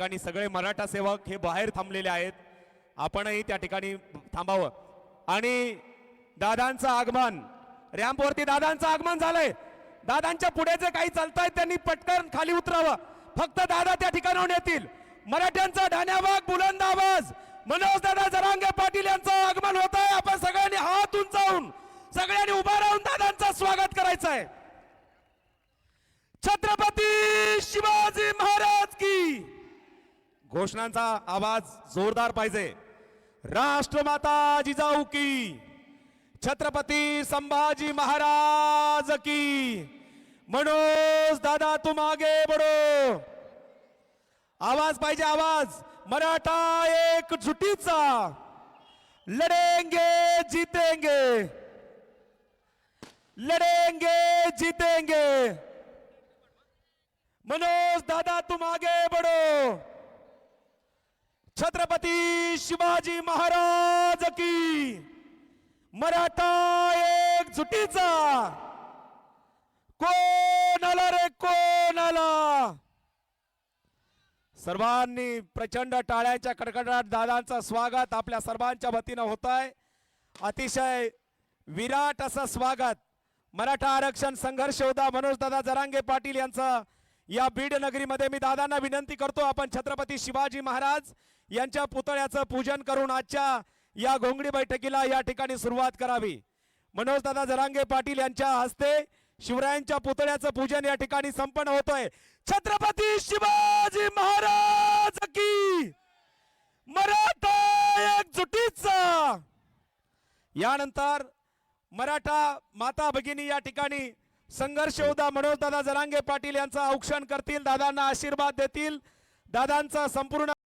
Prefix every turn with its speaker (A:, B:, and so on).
A: ठिकाणी सगळे मराठा सेवक हे बाहेर थांबलेले आहेत. आपणही त्या ठिकाणी थांबावं. आणि दादांचं आगमन. रॅम्पवरती दादांचं आगमन झालंय. दादांच्या पुढे जे काही चालतायत त्यांनी पटकन खाली उतरावं. फक्त दादा त्या ठिकाणाहून येतील. मराठ्यांचा ढाण्याबाग बुलंद आवाज. मनोज दादा जरांगे पाटील यांचं आगमन होत आहे आपण सगळ्यांनी हात उंचावून सगळ्यांनी उभा राहून दादांचं स्वागत करायचं आहे छत्रपती शिवाजी महाराज! घोषणांचा आवाज जोरदार पाहिजे. राष्ट्रमाता जिजाऊ की छत्रपती संभाजी महाराज की मनोज दादा तुम आगे बडो. आवाज पाहिजे आवाज. मराठा एक जुटीचा लढेंगे जीतेंगे. लढेंगे जीतेंगे. मनोज दादा तुम आगे बडो. छत्रपती शिवाजी महाराज की। मराठा एक झुटीचा कोण आला रे कोण आला सर्वांनी प्रचंड टाळ्यांच्या कडकडाट दादांचं स्वागत आपल्या सर्वांच्या वतीनं होत आहे अतिशय विराट असं स्वागत. मराठा आरक्षण संघर्ष होता मनोज दादा जरांगे पाटील यांचं या बीड नगरीमध्ये मी दादांना विनंती करतो आपण छत्रपती शिवाजी महाराज यांच्या पुतळ्याचं पूजन करून आजच्या या घोंगडी बैठकीला या ठिकाणी सुरुवात करावी. मनोज दादा जरांगे पाटील यांच्या हस्ते शिवरायांच्या पुतळ्याचं पूजन या ठिकाणी संपन्न होतोय. छत्रपती शिवाजी महाराज की! मराठा एकजुटीचा! यानंतर मराठा माता भगिनी या ठिकाणी संघर्ष योद्धा मनोज दादा जरांगे पाटील यांचं औक्षण करतील दादांना आशीर्वाद देतील. दादांचा संपूर्ण